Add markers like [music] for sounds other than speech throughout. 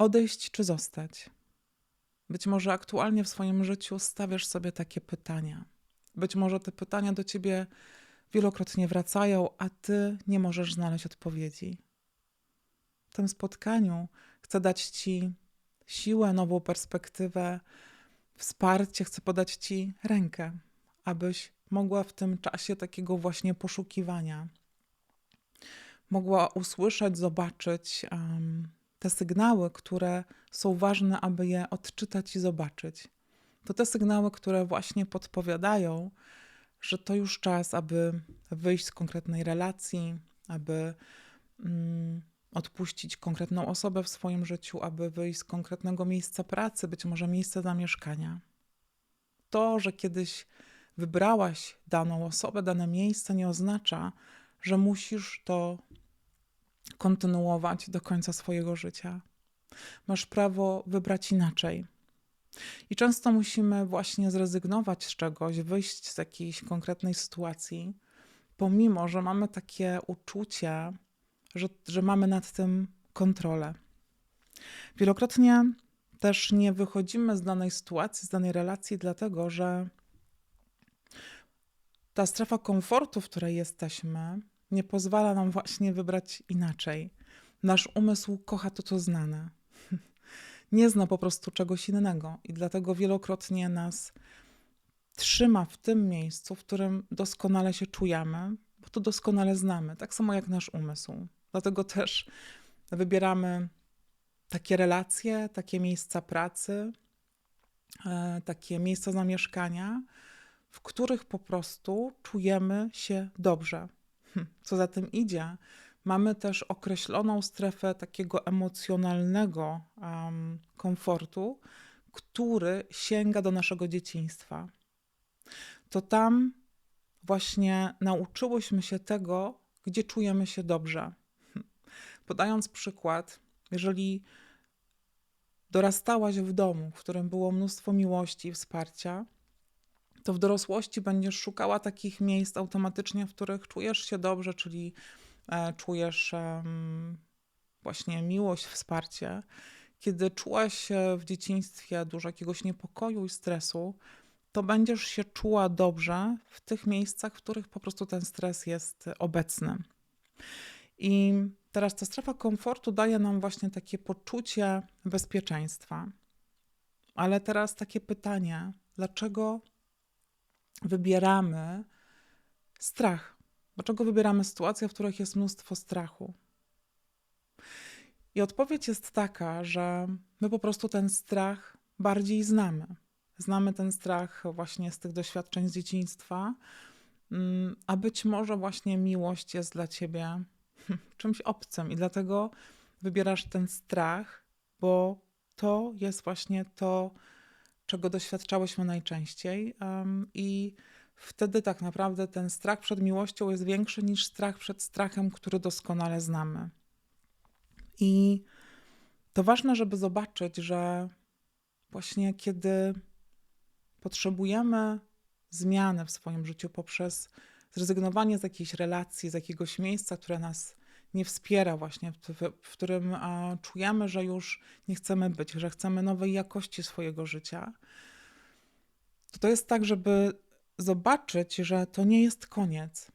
Odejść czy zostać? Być może aktualnie w swoim życiu stawiasz sobie takie pytania. Być może te pytania do ciebie wielokrotnie wracają, a ty nie możesz znaleźć odpowiedzi. W tym spotkaniu chcę dać ci siłę, nową perspektywę, wsparcie, chcę podać ci rękę, abyś mogła w tym czasie takiego właśnie poszukiwania, mogła usłyszeć, zobaczyć um, te sygnały, które są ważne, aby je odczytać i zobaczyć. To te sygnały, które właśnie podpowiadają, że to już czas, aby wyjść z konkretnej relacji, aby mm, odpuścić konkretną osobę w swoim życiu, aby wyjść z konkretnego miejsca pracy, być może miejsca zamieszkania. To, że kiedyś wybrałaś daną osobę, dane miejsce, nie oznacza, że musisz to kontynuować do końca swojego życia. Masz prawo wybrać inaczej. I często musimy właśnie zrezygnować z czegoś, wyjść z jakiejś konkretnej sytuacji, pomimo że mamy takie uczucie, że, że mamy nad tym kontrolę. Wielokrotnie też nie wychodzimy z danej sytuacji, z danej relacji, dlatego że ta strefa komfortu, w której jesteśmy, nie pozwala nam właśnie wybrać inaczej. Nasz umysł kocha to, co znane. [laughs] Nie zna po prostu czegoś innego i dlatego wielokrotnie nas trzyma w tym miejscu, w którym doskonale się czujemy, bo to doskonale znamy, tak samo jak nasz umysł. Dlatego też wybieramy takie relacje, takie miejsca pracy, e, takie miejsca zamieszkania, w których po prostu czujemy się dobrze. Hm, co za tym idzie, mamy też określoną strefę takiego emocjonalnego um, komfortu, który sięga do naszego dzieciństwa. To tam właśnie nauczyłyśmy się tego, gdzie czujemy się dobrze. Hm. Podając przykład, jeżeli dorastałaś w domu, w którym było mnóstwo miłości i wsparcia, to w dorosłości będziesz szukała takich miejsc automatycznie, w których czujesz się dobrze, czyli e, czujesz właśnie miłość, wsparcie. Kiedy czułaś w dzieciństwie dużo jakiegoś niepokoju i stresu, to będziesz się czuła dobrze w tych miejscach, w których po prostu ten stres jest obecny. I teraz ta strefa komfortu daje nam właśnie takie poczucie bezpieczeństwa. Ale teraz takie pytanie, dlaczego wybieramy strach? Dlaczego wybieramy sytuacje, w których jest mnóstwo strachu? I odpowiedź jest taka, że my po prostu ten strach bardziej znamy. Znamy ten strach właśnie z tych doświadczeń z dzieciństwa, mm, a być może właśnie miłość jest dla ciebie [laughs] czymś obcym i dlatego wybierasz ten strach, bo to jest właśnie to, czego doświadczałyśmy najczęściej. Um, I wtedy tak naprawdę ten strach przed miłością jest większy niż strach przed strachem, który doskonale znamy. I to ważne, żeby zobaczyć, że właśnie kiedy potrzebujemy zmiany w swoim życiu poprzez zrezygnowanie z jakiejś relacji, z jakiegoś miejsca, które nas nie wspiera, właśnie w, którym czujemy, że już nie chcemy być, że chcemy nowej jakości swojego życia, to to jest tak, żeby zobaczyć, że to nie jest koniec,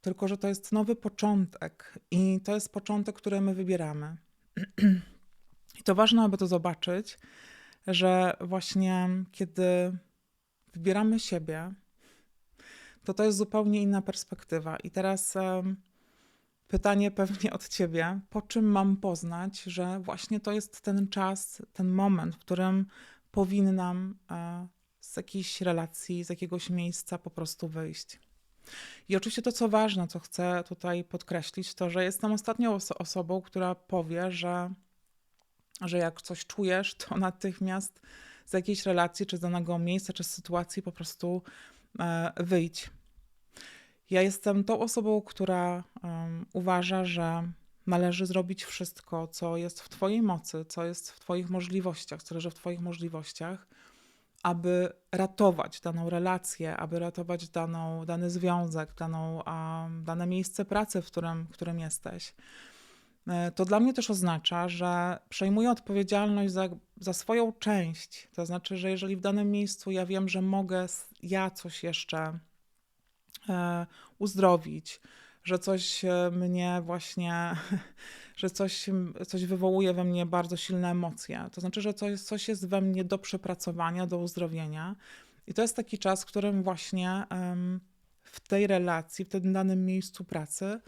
tylko że to jest nowy początek i to jest początek, który my wybieramy. [clears throat] I to ważne, aby to zobaczyć, że właśnie kiedy wybieramy siebie, to to jest zupełnie inna perspektywa. I teraz pytanie pewnie od ciebie, po czym mam poznać, że właśnie to jest ten czas, ten moment, w którym powinnam e, z jakiejś relacji, z jakiegoś miejsca po prostu wyjść. I oczywiście to, co ważne, co chcę tutaj podkreślić, to, że jestem ostatnią oso osobą, która powie, że, że jak coś czujesz, to [laughs] natychmiast z jakiejś relacji, czy z danego miejsca, czy z sytuacji po prostu e, wyjdź. Ja jestem tą osobą, która um, uważa, że należy zrobić wszystko, co jest w Twojej mocy, co jest w Twoich możliwościach, co leży w Twoich możliwościach, aby ratować daną relację, aby ratować daną, dany związek, daną, um, dane miejsce pracy, w którym, w którym jesteś. e, to dla mnie też oznacza, że przejmuję odpowiedzialność za, za swoją część. To znaczy, że jeżeli w danym miejscu ja wiem, że mogę ja coś jeszcze uzdrowić, że coś e, mnie właśnie, [laughs] że coś, coś wywołuje we mnie bardzo silne emocje. To znaczy, że coś, coś jest we mnie do przepracowania, do uzdrowienia. I to jest taki czas, w którym właśnie w tej relacji, w tym danym miejscu pracy,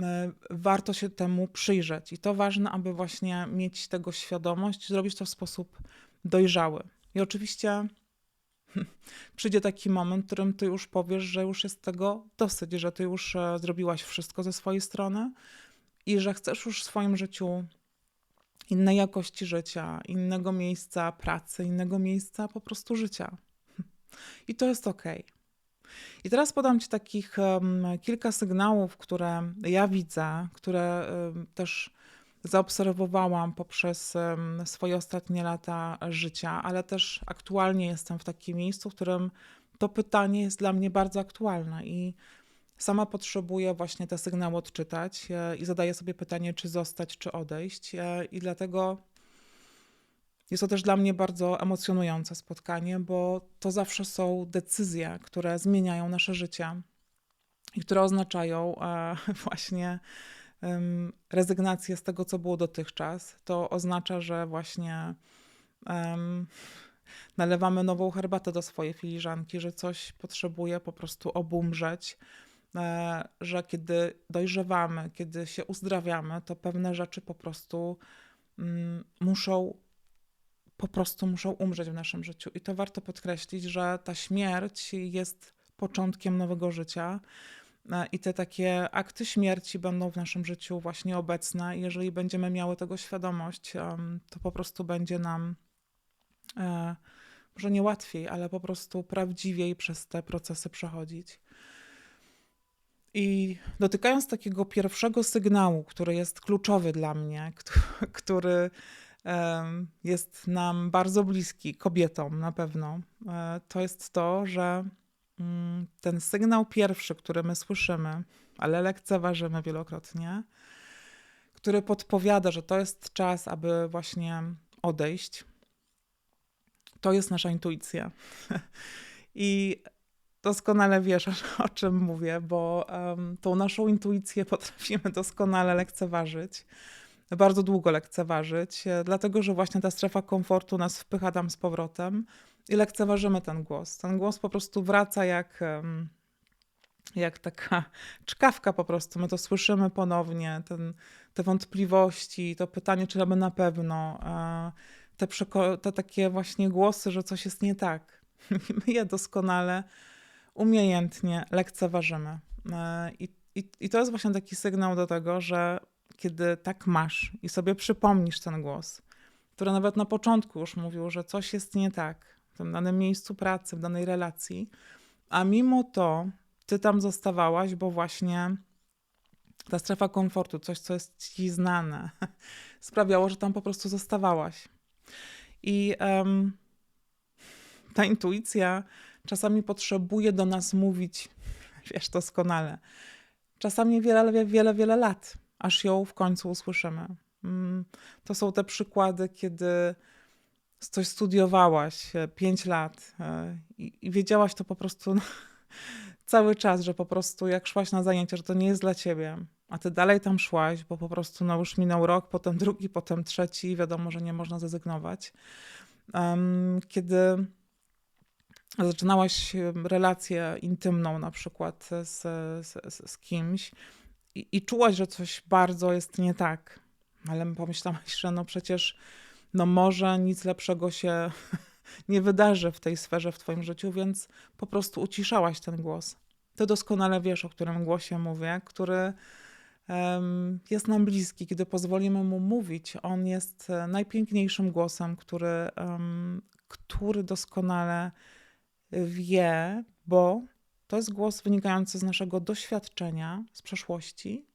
e, warto się temu przyjrzeć. I to ważne, aby właśnie mieć tego świadomość, zrobić to w sposób dojrzały. I oczywiście [laughs] przyjdzie taki moment, w którym ty już powiesz, że już jest tego dosyć, że ty już e, zrobiłaś wszystko ze swojej strony i że chcesz już w swoim życiu innej jakości życia, innego miejsca pracy, innego miejsca po prostu życia. [laughs] I to jest ok. I teraz podam Ci takich um, kilka sygnałów, które ja widzę, które um, też zaobserwowałam poprzez swoje ostatnie lata życia, ale też aktualnie jestem w takim miejscu, w którym to pytanie jest dla mnie bardzo aktualne i sama potrzebuję właśnie te sygnały odczytać e, i zadaję sobie pytanie, czy zostać, czy odejść. E, I dlatego jest to też dla mnie bardzo emocjonujące spotkanie, bo to zawsze są decyzje, które zmieniają nasze życie i które oznaczają e, [laughs] właśnie rezygnację z tego, co było dotychczas. To oznacza, że właśnie nalewamy nową herbatę do swojej filiżanki, że coś potrzebuje po prostu obumrzeć, e, że kiedy dojrzewamy, kiedy się uzdrawiamy, to pewne rzeczy po prostu mm, muszą po prostu muszą umrzeć w naszym życiu. I to warto podkreślić, że ta śmierć jest początkiem nowego życia. E, I te takie akty śmierci będą w naszym życiu właśnie obecne. Jeżeli będziemy miały tego świadomość, to po prostu będzie nam e, może nie łatwiej, ale po prostu prawdziwiej przez te procesy przechodzić. I dotykając takiego pierwszego sygnału, który jest kluczowy dla mnie, [laughs] który jest nam bardzo bliski, kobietom na pewno, e, to jest to, że ten sygnał pierwszy, który my słyszymy, ale lekceważymy wielokrotnie, który podpowiada, że to jest czas, aby właśnie odejść, to jest nasza intuicja. [laughs] I doskonale wiesz, [laughs] o czym mówię, bo um, tą naszą intuicję potrafimy doskonale lekceważyć bardzo długo lekceważyć, e, dlatego że właśnie ta strefa komfortu nas wpycha tam z powrotem i lekceważymy ten głos. Ten głos po prostu wraca jak, jak taka [laughs] czkawka po prostu. My to słyszymy ponownie, ten, te wątpliwości, to pytanie, czy aby na pewno, te, te takie właśnie głosy, że coś jest nie tak. [laughs] My je doskonale, umiejętnie lekceważymy. E, I, i, I to jest właśnie taki sygnał do tego, że kiedy tak masz i sobie przypomnisz ten głos, który nawet na początku już mówił, że coś jest nie tak tym danym miejscu pracy, w danej relacji, a mimo to ty tam zostawałaś, bo właśnie ta strefa komfortu, coś, co jest ci znane, [laughs] sprawiało, że tam po prostu zostawałaś. I um, ta intuicja czasami potrzebuje do nas mówić, [laughs] wiesz doskonale, czasami wiele, wiele, wiele lat aż ją w końcu usłyszymy. Mm, to są te przykłady, kiedy coś studiowałaś 5 e, lat e, i, wiedziałaś to po prostu [laughs] cały czas, że po prostu jak szłaś na zajęcia, że to nie jest dla ciebie, a ty dalej tam szłaś, bo po prostu no już minął rok, potem drugi, potem trzeci i wiadomo, że nie można zrezygnować. Kiedy zaczynałaś relację intymną na przykład z, z, z kimś i, i czułaś, że coś bardzo jest nie tak, ale pomyślałaś, że no przecież no może nic lepszego się [laughs] nie wydarzy w tej sferze w twoim życiu, więc po prostu uciszałaś ten głos. Ty doskonale wiesz, o którym głosie mówię, który um, jest nam bliski, kiedy pozwolimy mu mówić. On jest e, najpiękniejszym głosem, który, um, który doskonale wie, bo to jest głos wynikający z naszego doświadczenia, z przeszłości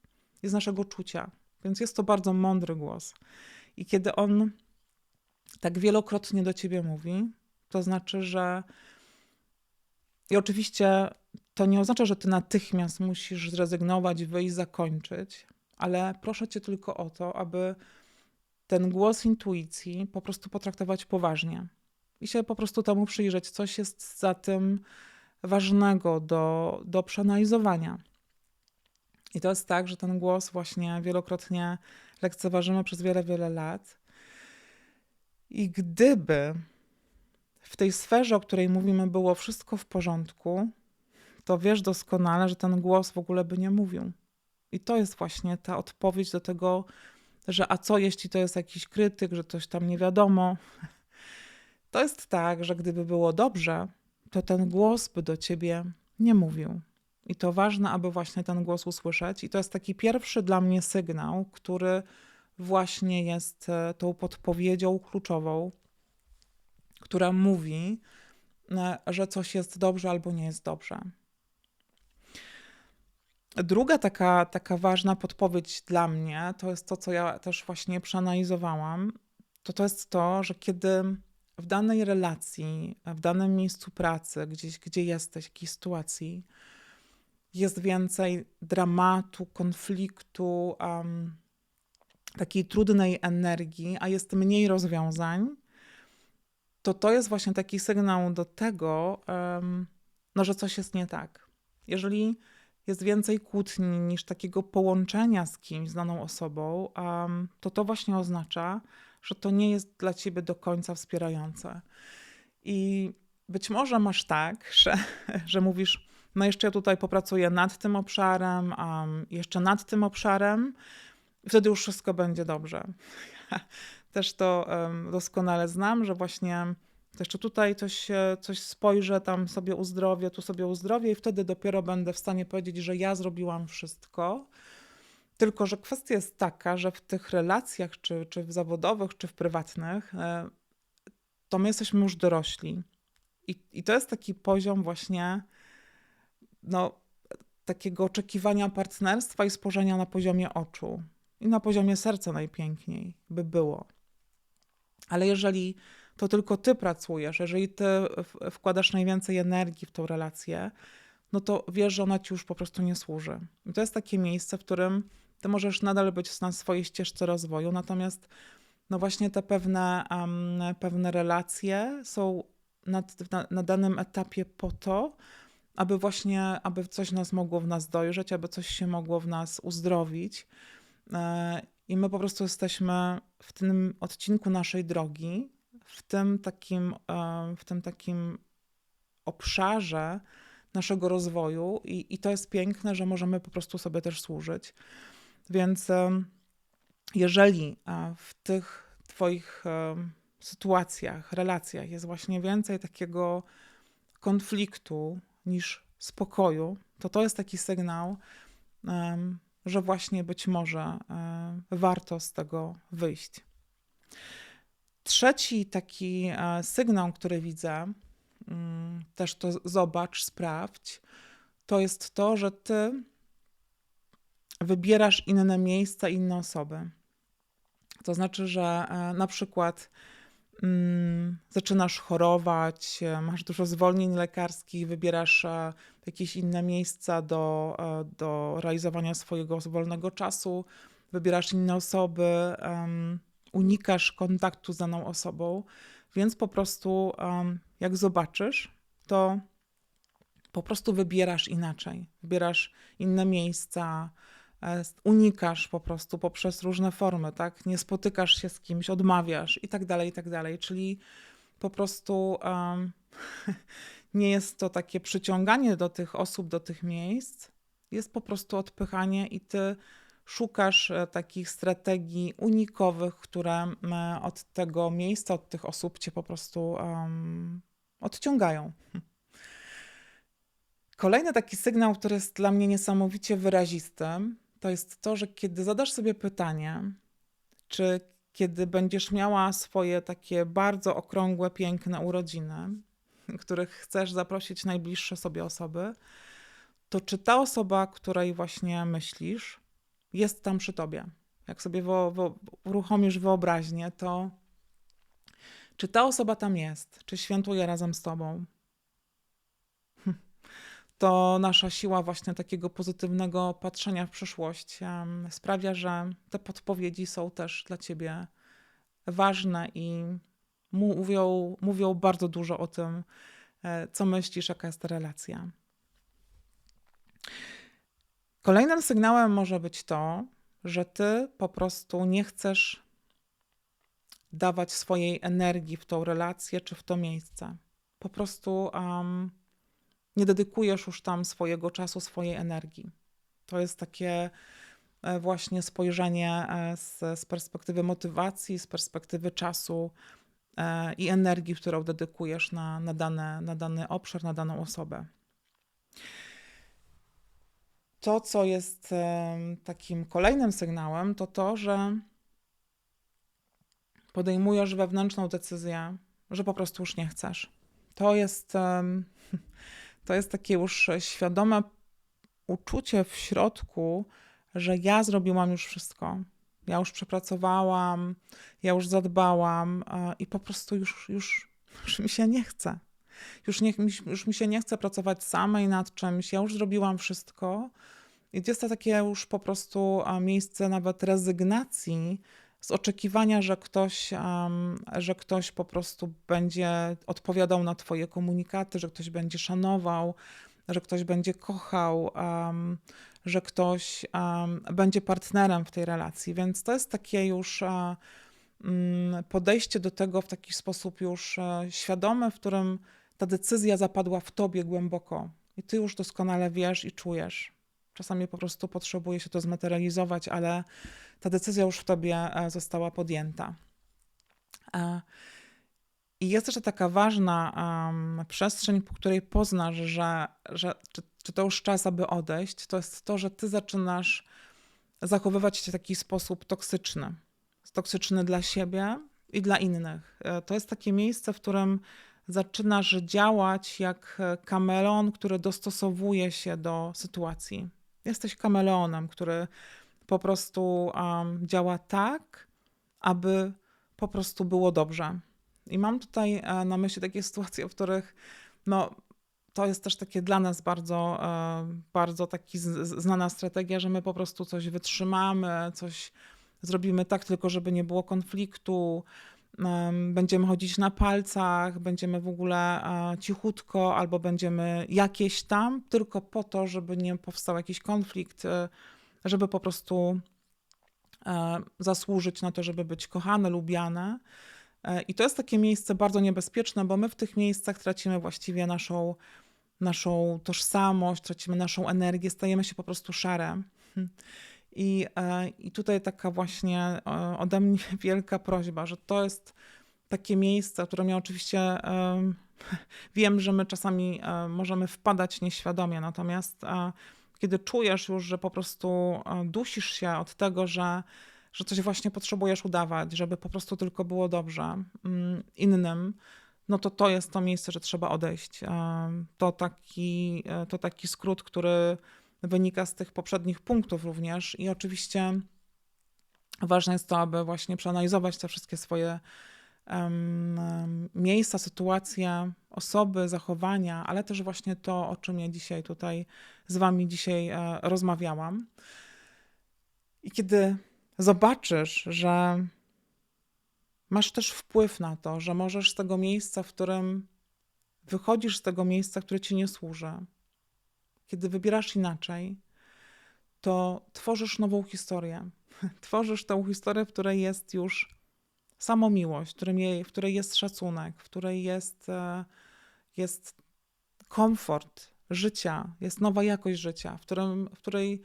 i z naszego czucia. Więc jest to bardzo mądry głos. I kiedy on tak wielokrotnie do ciebie mówi, to znaczy, że. I oczywiście to nie oznacza, że ty natychmiast musisz zrezygnować, wyjść, zakończyć, ale proszę cię tylko o to, aby ten głos intuicji po prostu potraktować poważnie i się po prostu temu przyjrzeć, coś jest za tym ważnego do, do przeanalizowania. I to jest tak, że ten głos właśnie wielokrotnie lekceważymy przez wiele, wiele lat. I gdyby w tej sferze, o której mówimy, było wszystko w porządku, to wiesz doskonale, że ten głos w ogóle by nie mówił. I to jest właśnie ta odpowiedź do tego, że a co jeśli to jest jakiś krytyk, że coś tam nie wiadomo. [laughs] To jest tak, że gdyby było dobrze, to ten głos by do ciebie nie mówił. I to ważne, aby właśnie ten głos usłyszeć. I to jest taki pierwszy dla mnie sygnał, który właśnie jest e, tą podpowiedzią kluczową, która mówi, e, że coś jest dobrze albo nie jest dobrze. Druga taka, taka ważna podpowiedź dla mnie, to jest to, co ja też właśnie przeanalizowałam, to to jest to, że kiedy w danej relacji, w danym miejscu pracy, gdzieś, gdzie jesteś, jakiejś sytuacji, jest więcej dramatu, konfliktu, um, takiej trudnej energii, a jest mniej rozwiązań, to to jest właśnie taki sygnał do tego, no, że coś jest nie tak. Jeżeli jest więcej kłótni niż takiego połączenia z kimś, z daną osobą, to to właśnie oznacza, że to nie jest dla ciebie do końca wspierające. I być może masz tak, [laughs] że, że mówisz, no jeszcze ja tutaj popracuję nad tym obszarem, jeszcze nad tym obszarem, wtedy już wszystko będzie dobrze. [laughs] Też to doskonale znam, że właśnie jeszcze tutaj coś, coś spojrzę, tam sobie uzdrowię, tu sobie uzdrowię i wtedy dopiero będę w stanie powiedzieć, że ja zrobiłam wszystko. Tylko, że kwestia jest taka, że w tych relacjach, czy, czy w zawodowych, czy w prywatnych, e, to my jesteśmy już dorośli. I, i to jest taki poziom właśnie no, takiego oczekiwania partnerstwa i spojrzenia na poziomie oczu. I na poziomie serca najpiękniej by było. Ale jeżeli to tylko ty pracujesz, jeżeli ty wkładasz najwięcej energii w tą relację, no to wiesz, że ona ci już po prostu nie służy. I to jest takie miejsce, w którym ty możesz nadal być na swojej ścieżce rozwoju, natomiast no właśnie te pewne, um, pewne relacje są na, na, na danym etapie po to, aby właśnie, aby coś nas mogło w nas dojrzeć, aby coś się mogło w nas uzdrowić. E, I my po prostu jesteśmy w tym odcinku naszej drogi, w tym takim, e, w tym takim obszarze naszego rozwoju, i, i to jest piękne, że możemy po prostu sobie też służyć. Więc jeżeli w tych Twoich sytuacjach, relacjach jest właśnie więcej takiego konfliktu niż spokoju, to to jest taki sygnał, że właśnie być może warto z tego wyjść. Trzeci taki e, sygnał, który widzę, mm, też to zobacz, sprawdź, to jest to, że ty wybierasz inne miejsca, inne osoby. To znaczy, że e, na przykład zaczynasz chorować, e, masz dużo zwolnień lekarskich, wybierasz e, jakieś inne miejsca do, do realizowania swojego wolnego czasu, wybierasz inne osoby, um, unikasz kontaktu z daną osobą, więc po prostu um, jak zobaczysz, to po prostu wybierasz inaczej. Wybierasz inne miejsca, E, unikasz po prostu poprzez różne formy, tak? Nie spotykasz się z kimś, odmawiasz i tak dalej, i tak dalej. Czyli po prostu um, [laughs] nie jest to takie przyciąganie do tych osób, do tych miejsc, jest po prostu odpychanie i ty szukasz e, takich strategii unikowych, które od tego miejsca, od tych osób cię po prostu um, odciągają. [laughs] Kolejny taki sygnał, który jest dla mnie niesamowicie wyrazisty, to jest to, że kiedy zadasz sobie pytanie, czy kiedy będziesz miała swoje takie bardzo okrągłe, piękne urodziny, których chcesz zaprosić najbliższe sobie osoby, to czy ta osoba, której właśnie myślisz, jest tam przy tobie? Jak sobie wo, wo, uruchomisz wyobraźnię, to czy ta osoba tam jest? Czy świętuje razem z tobą? To nasza siła właśnie takiego pozytywnego patrzenia w przyszłość sprawia, że te podpowiedzi są też dla ciebie ważne i mówią, mówią bardzo dużo o tym, e, co myślisz, jaka jest ta relacja. Kolejnym sygnałem może być to, że ty po prostu nie chcesz dawać swojej energii w tą relację czy w to miejsce. Po prostu um, nie dedykujesz już tam swojego czasu, swojej energii. To jest takie e, właśnie spojrzenie e, z, z perspektywy motywacji, z perspektywy czasu e, i energii, którą dedykujesz na, na, dane, na dany obszar, na daną osobę. To, co jest takim kolejnym sygnałem, to to, że podejmujesz wewnętrzną decyzję, że po prostu już nie chcesz. To jest, [laughs] to jest takie już świadome uczucie w środku, że ja zrobiłam już wszystko. Ja już przepracowałam, ja już zadbałam i po prostu już, już, już mi się nie chce. Już, nie, już mi się nie chce pracować samej nad czymś. Ja już zrobiłam wszystko. I jest to takie już po prostu miejsce nawet rezygnacji z oczekiwania, że ktoś, um, że ktoś po prostu będzie odpowiadał na Twoje komunikaty, że ktoś będzie szanował, że ktoś będzie kochał, um, że ktoś będzie partnerem w tej relacji. Więc to jest takie już um, podejście do tego w taki sposób już uh, świadomy, w którym ta decyzja zapadła w Tobie głęboko i Ty już doskonale wiesz i czujesz. Czasami po prostu potrzebuje się to zmaterializować, ale ta decyzja już w tobie e, została podjęta. E, I jest jeszcze taka ważna um, przestrzeń, po której poznasz, że, że czy, czy to już czas, aby odejść, to jest to, że ty zaczynasz zachowywać się w taki sposób toksyczny. Toksyczny dla siebie i dla innych. E, to jest takie miejsce, w którym zaczynasz działać jak kameleon, który dostosowuje się do sytuacji. Jesteś kameleonem, który po prostu um, działa tak, aby po prostu było dobrze. I mam tutaj e, na myśli takie [laughs] sytuacje, w których no, to jest też takie dla nas bardzo, e, bardzo taki znana strategia, że my po prostu coś wytrzymamy, coś zrobimy tak, tylko żeby nie było konfliktu, będziemy chodzić na palcach, będziemy w ogóle e, cichutko, albo będziemy jakieś tam, tylko po to, żeby nie powstał jakiś konflikt, żeby po prostu e, zasłużyć na to, żeby być kochane, lubiane. E, I to jest takie miejsce bardzo niebezpieczne, bo my w tych miejscach tracimy właściwie naszą, naszą tożsamość, tracimy naszą energię, stajemy się po prostu szare. [laughs] I, e, I tutaj taka właśnie ode mnie [laughs] wielka prośba, że to jest takie miejsce, które mnie oczywiście [laughs] wiem, że my czasami możemy wpadać nieświadomie, natomiast kiedy czujesz już, że po prostu e, dusisz się od tego, że, że coś właśnie potrzebujesz udawać, żeby po prostu tylko było dobrze mm, innym, no to to jest to miejsce, że trzeba odejść. E, to taki, e, to taki skrót, który wynika z tych poprzednich punktów również i oczywiście ważne jest to, aby właśnie przeanalizować te wszystkie swoje miejsca, sytuacje, osoby, zachowania, ale też właśnie to, o czym ja dzisiaj tutaj z Wami dzisiaj e, rozmawiałam. I kiedy zobaczysz, że masz też wpływ na to, że możesz z tego miejsca, w którym wychodzisz z tego miejsca, które ci nie służy, kiedy wybierasz inaczej, to tworzysz nową historię. [laughs] Tworzysz tą historię, w której jest już samomiłość, w której, w której jest szacunek, w której jest, e, jest komfort życia, jest nowa jakość życia, w, którym, w której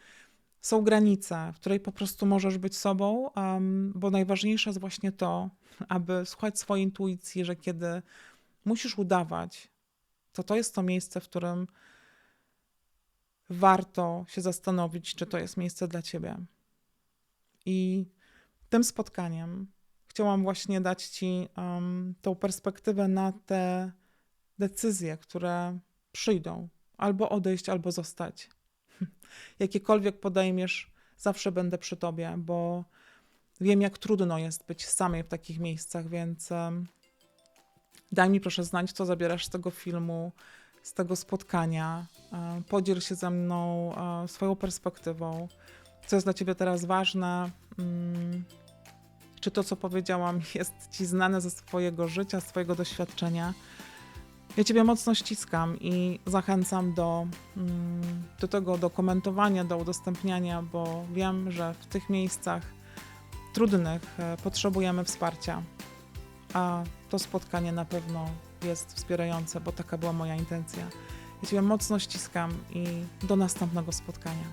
są granice, w której po prostu możesz być sobą, um, bo najważniejsze jest właśnie to, [laughs] aby słuchać swojej intuicji, że kiedy musisz udawać, to to jest to miejsce, w którym warto się zastanowić, czy to jest miejsce dla ciebie. I tym spotkaniem chciałam właśnie dać Ci um, tą perspektywę na te decyzje, które przyjdą. Albo odejść, albo zostać. [laughs] Jakiekolwiek podejmiesz, zawsze będę przy Tobie, bo wiem, jak trudno jest być samej w takich miejscach, więc um, daj mi proszę znać, co zabierasz z tego filmu, z tego spotkania. E, Podziel się ze mną e, swoją perspektywą, co jest dla ciebie teraz ważne. Mm, Czy to, co powiedziałam, [laughs] jest ci znane ze swojego życia, z twojego doświadczenia? Ja Ciebie mocno ściskam i zachęcam do, mm, do tego, do komentowania, do udostępniania, bo wiem, że w tych miejscach trudnych e, potrzebujemy wsparcia, a to spotkanie na pewno jest wspierające, bo taka była moja intencja. Ja Ciebie mocno ściskam i do następnego spotkania.